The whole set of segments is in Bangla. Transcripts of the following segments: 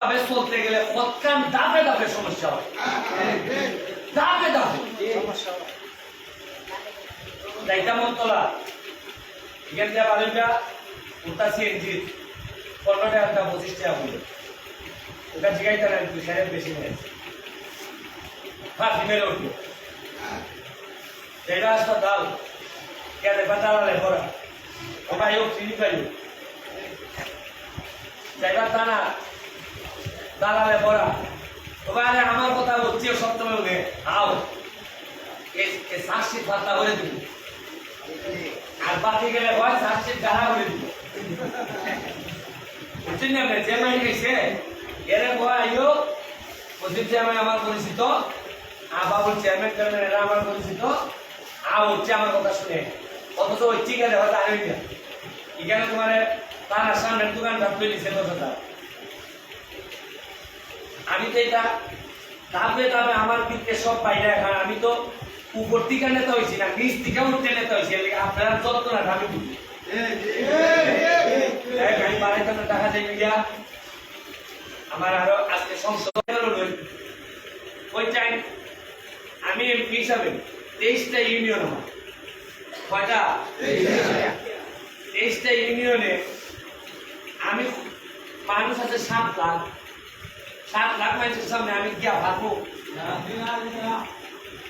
ভাবে চলতে গেলে কতখান দাপে দাপে সমস্যা হয়। দাপে দাপে যাইতা মন্তলা এখান থেকে বাড়িটা উত্তা সিএনজি পনেরো টাকা পঁচিশ টাকা বলে ওটা জিগাইতে না তুই সাহেব বেশি নেয়। হ্যাঁ ফিমেল উঠল। যেটা হাসপাতাল কে দেখবা ভরা ওখানে হোক চিনি পাইল। যাইবা তা না দালালে ভরা ওখানে আমার কথা বলছি সপ্তমে উঠে আও। এ সাক্ষী ফাতা করে দিবি। আর বাকি গেলে হয় সাক্ষী গাড়া করে দিবি। বুঝছেন না যে মাই গেছে এরে ভয় আইও। ওদের চেয়ারম্যান আমার পরিচিত। আর বাবুর চেয়ারম্যান চেয়ারম্যান এরা আমার পরিচিত। আর হচ্ছে আমার কথা শুনে। অথচ ওই ঠিক আছে হয়তো আগে এখানে তোমার তার সামনের দোকান ভাবতে দিচ্ছে দশ হাজার আমি তো এটা তারপরে তবে আমার দিকে সব বাইরে এখন আমি তো উপর থেকে নেতা হয়েছি না, নিচ থেকে উঠতে নেতা হয়েছি। আপনারা যত না, আমি বুঝি। টাকা চাই মিডিয়া আমার আরও আজকে সংসদ ওই চাই, আমি এমপি হিসাবে তেইশটা ইউনিয়ন আমার। কয়টা? তেইশটা ইউনিয়নে আমি মানুষ আছে সাত লাখ। সামনে আমি গিয়া ভাববো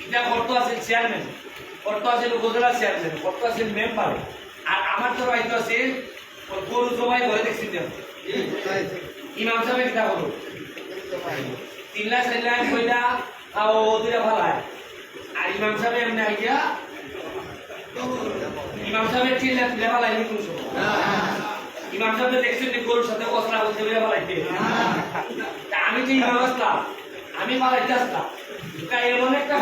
এটা কত আছে চেয়ারম্যান কত আছে উপজেলা চেয়ারম্যান কত আছে মেম্বার আর আমার তো রাইতো আছে গরু জবাই করে দেখছি ইমাম সাহেব কিতা করো তিন লাখ, চার লাখ কইলা আর ও দুইটা ভালায় আর ইমাম সাহেব এমনি আইয়া, ইমাম সাহেবের তিন লাখ দিলে সময় ইমাম সাহেব দেখছেন যে গরুর সাথে কসরা বলতে বেড়ে বাড়াইতে তা আমি তো ইমাম আসলাম আমি বাড়াইতে আসলাম। এমন একটা